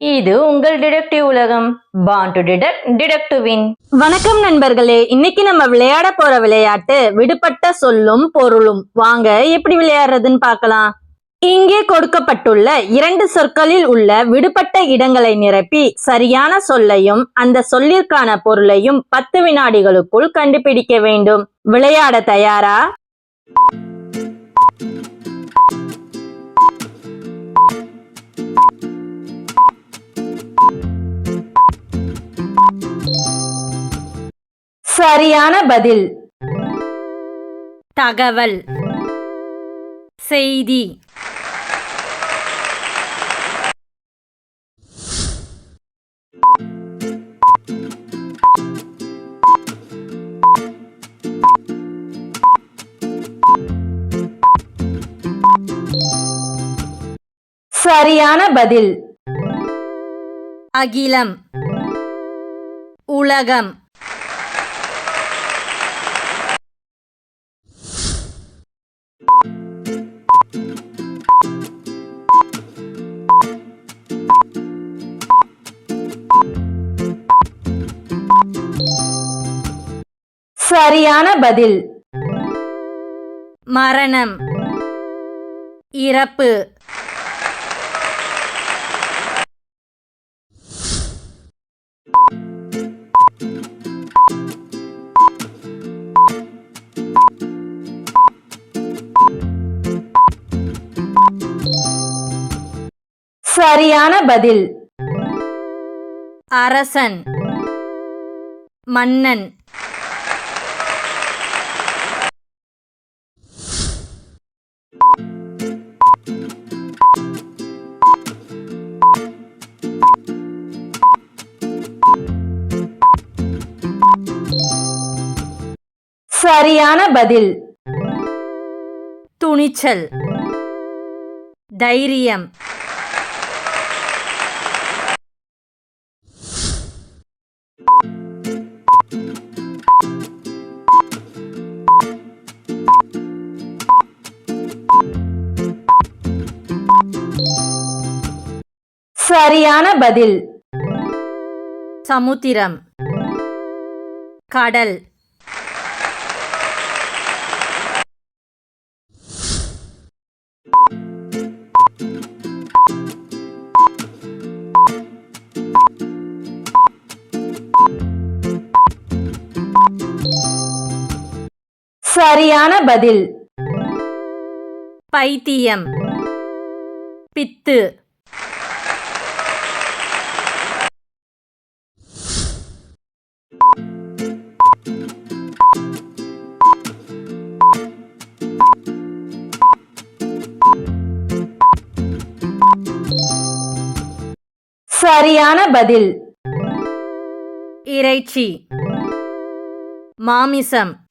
இது உங்கள் டிடெக்டிவ் உலகம். பான் டு டிடெக்ட் டிடெக்டிவின் வின் வணக்கம் நண்பர்களே. இன்னைக்கு நம்ம விளையாட போற விளையாட்டு விடுபட்ட சொல்லும் பொருளும். வாங்க எப்படி விளையாடுறதுன்னு பார்க்கலாம். இங்கே கொடுக்கப்பட்டுள்ள இரண்டு சொற்களில் உள்ள விடுபட்ட இடங்களை நிரப்பி சரியான சொல்லையும் அந்த சொல்லிற்கான பொருளையும் பத்து வினாடிகளுக்குள் கண்டுபிடிக்க வேண்டும். விளையாட தயாரா? சரியான பதில். தகவல். செய்தி. சரியான பதில். அகிலம். உலகம். சரியான பதில். மரணம். இறப்பு. சரியான பதில். அரசன். மன்னன். சரியான பதில். துணிச்சல். தைரியம். சரியான பதில். சமுத்திரம். கடல். சரியான பதில். பைத்தியம். பித்து. சரியான பதில். இறைச்சி. மாமிசம்.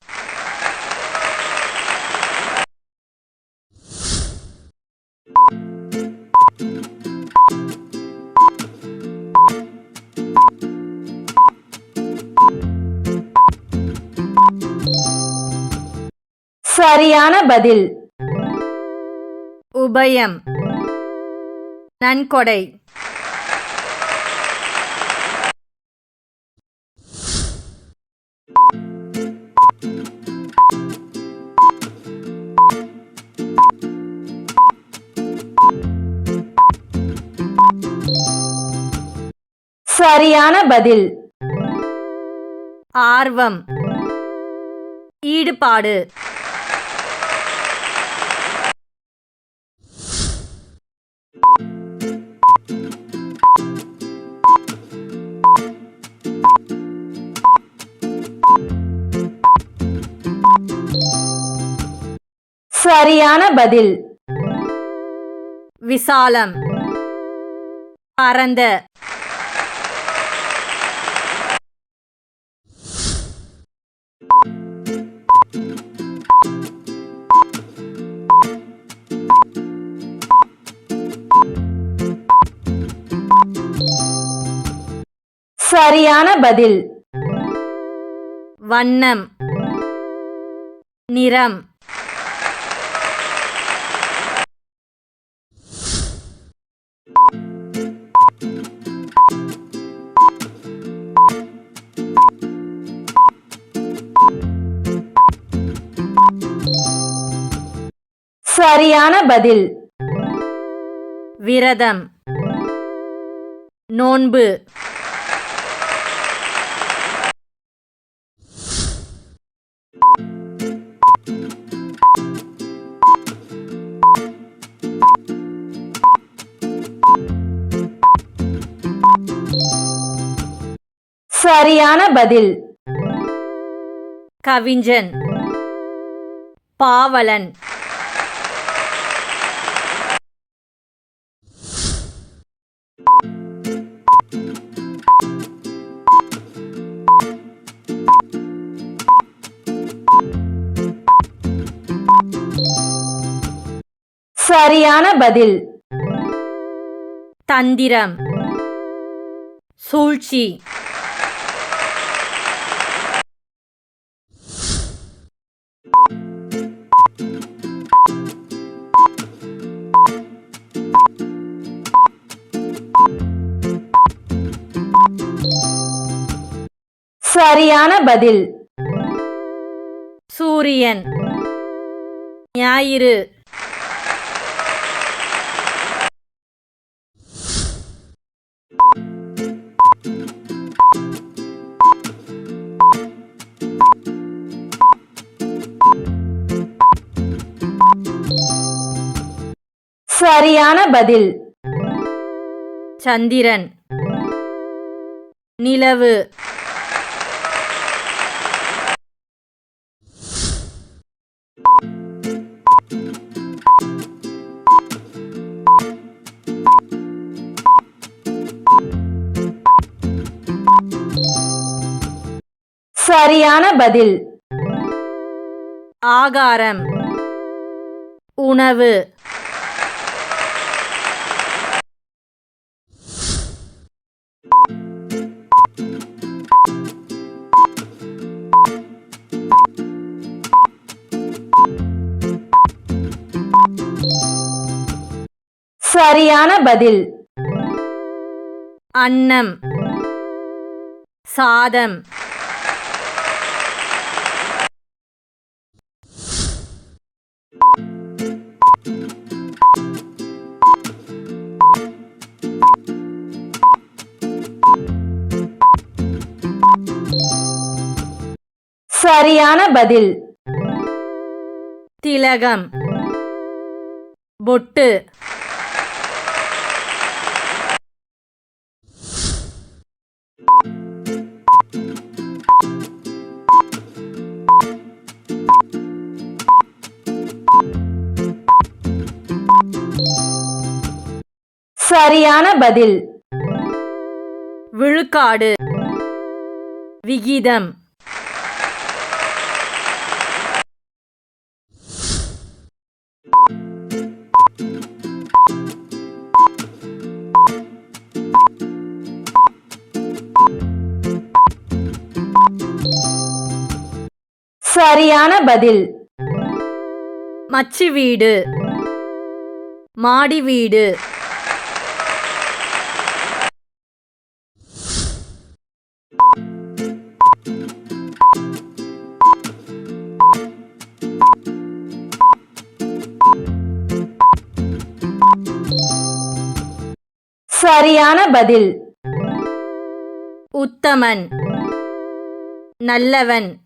சரியான பதில். உபயம். நன்கொடை. சரியான பதில். ஆர்வம். ஈடுபாடு. சரியான பதில். விசாலம். பரந்த. சரியான பதில். வண்ணம். நிறம். சரியான பதில். விரதம். நோன்பு. சரியான பதில். கவிஞன். பாவலன். சரியான பதில். தந்திரம். சூழ்ச்சி. சரியான பதில். சூரியன். ஞாயிறு. சரியான பதில். சந்திரன். நிலவு. சரியான பதில். ஆகாரம். உணவு. சரியான பதில். அன்னம். சாதம். சரியான பதில். திலகம். பொட்டு. சரியான பதில். விழுக்காடு. விகிதம். சரியான பதில். மச்சு வீடு. மாடி வீடு. சரியான பதில். உத்தமன். நல்லவன்.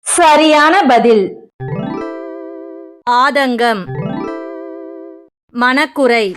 சரியான பதில். ஆதங்கம். மனக்குறை.